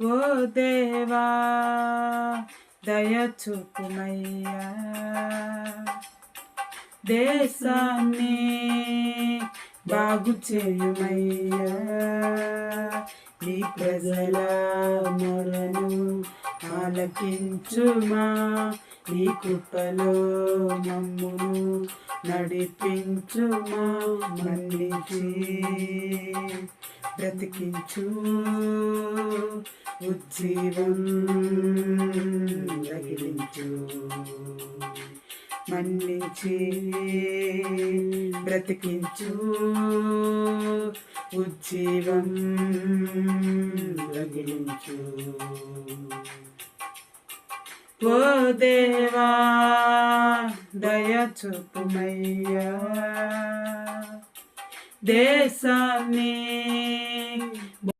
ఓ దేవా దయచూపుమయ్యా దేశాన్ని బాగు చేయుమయ్యా నీ ప్రజల మొరను ఆలకించుమా నీ కృపలో మమ్మును నడిపించుమా మన్నిచి బ్రతికించు ఉజ్జీవం రగిలించు. మన్నించి బ్రతికించు ఉజ్జీవం రగిలించు. ఓ దేవా దయ చూపుమయ్యా దేశాన్ని